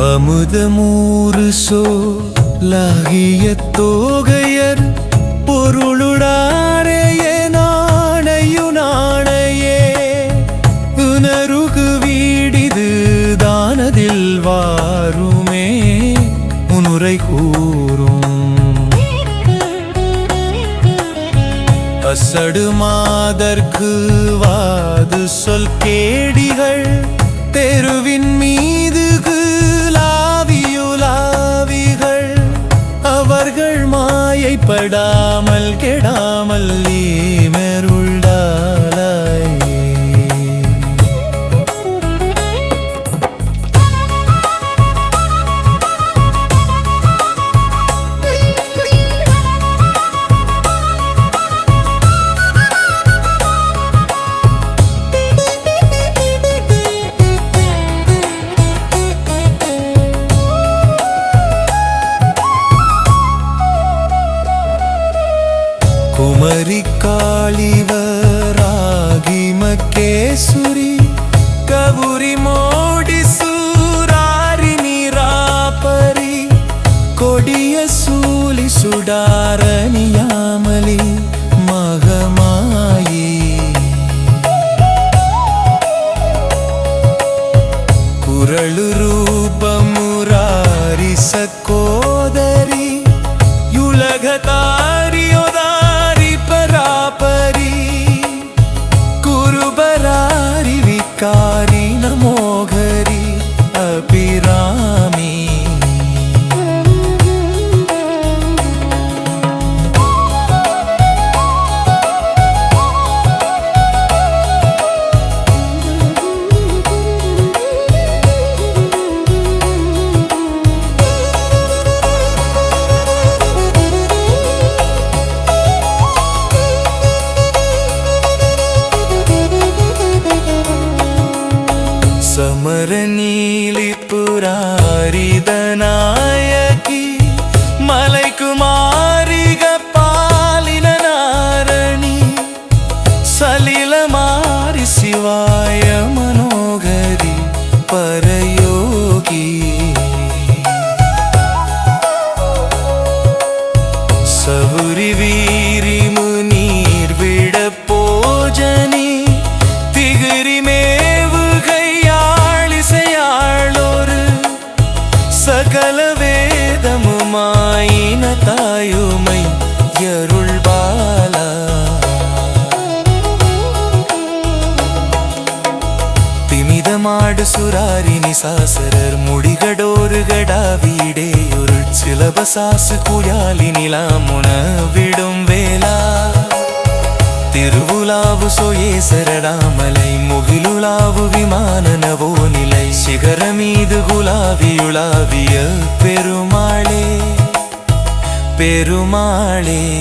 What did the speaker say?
அமுதமூறு சோலாகிய தோகையர் பொருளுடாரையே நாணையு நாணையே. உணருகு வீடிது தானதில் வாருமே உனுரை கூறும். அசடு மாதற்கு வாது சொல் கேடிகள் அவர்கள் மாயைப்படாமல் கெடாமல் மெருள்டாலாயே ಮರಿಕಾಳಿವ ರಾಗಿ ಮಕೇಸುರಿ ಕವುರಿ ಮೋಡಿಸೂರಾರಿ ನೀರಾಪರಿ, ಕೊಡಿಯ ಸೂಲಿ ಸುಡಾರನಿಯಾಮಲಿ ಮಗಮಾಯಿ ಕುರಳು ರೂಪ ಮುರಾರಿ ಸಕೋದರಿ ಯುಲಗತಾ का யருள் பாலா. திமிதமாடு சுராரினி சாசரர் முடிகடோருகடா வீடேயொருள் சிலபசாசு குயாலி நிலாமுன விடும் வேலா திருவுலாவு சொயேசரடாமலை முகிலுலாவு விமானனவோ நிலை. சிகரமீது குலாவியுலாவிய பெருமாளே. பெருமாளே.